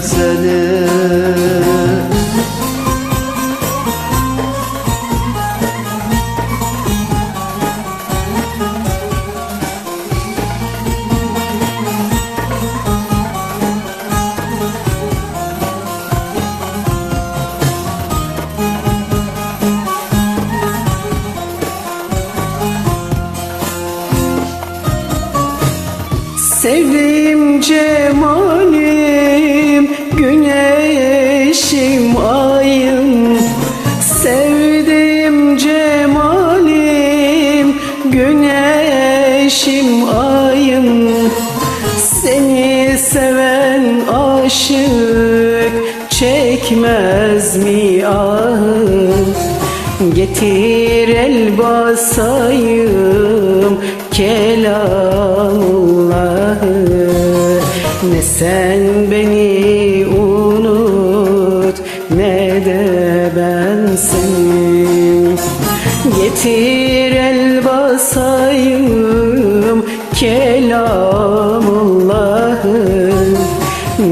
seni. Sevdiğim cemalim aşık Çekmez mi ahım? Getir el basayım kelamullahı Ne sen beni unut ne de ben seni Getir el basayım